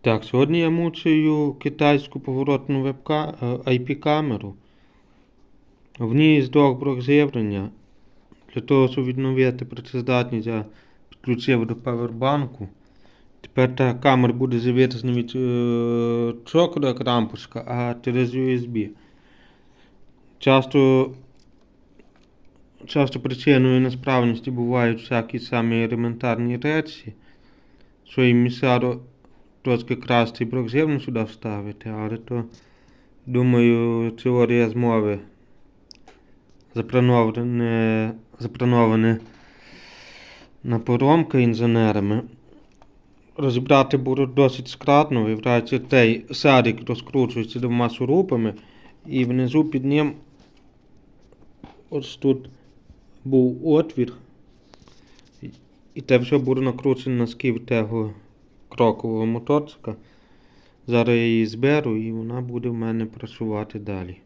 Так, сьогодні я мучую китайську поворотну IP-камеру. В ній блок живлення. Для того, щоб відновити працездатність, я підключив до павербанку. Тепер та камера буде живитися не від е, цоколю, як рампочка, а через USB. Часто, часто причиною несправності бувають всякі самі елементарні речі, що їм мішало трошки красти блок сюди вставити, але то, думаю, теорія змови заплановане, заплановане на поромки інженерами. Розібрати буде досить складно, виявляється, цей садик розкручується двома шурупами, і внизу під ним ось тут був отвір. І те все буде накручено на сків того крокового моторчика. Зараз я її зберу і вона буде в мене працювати далі.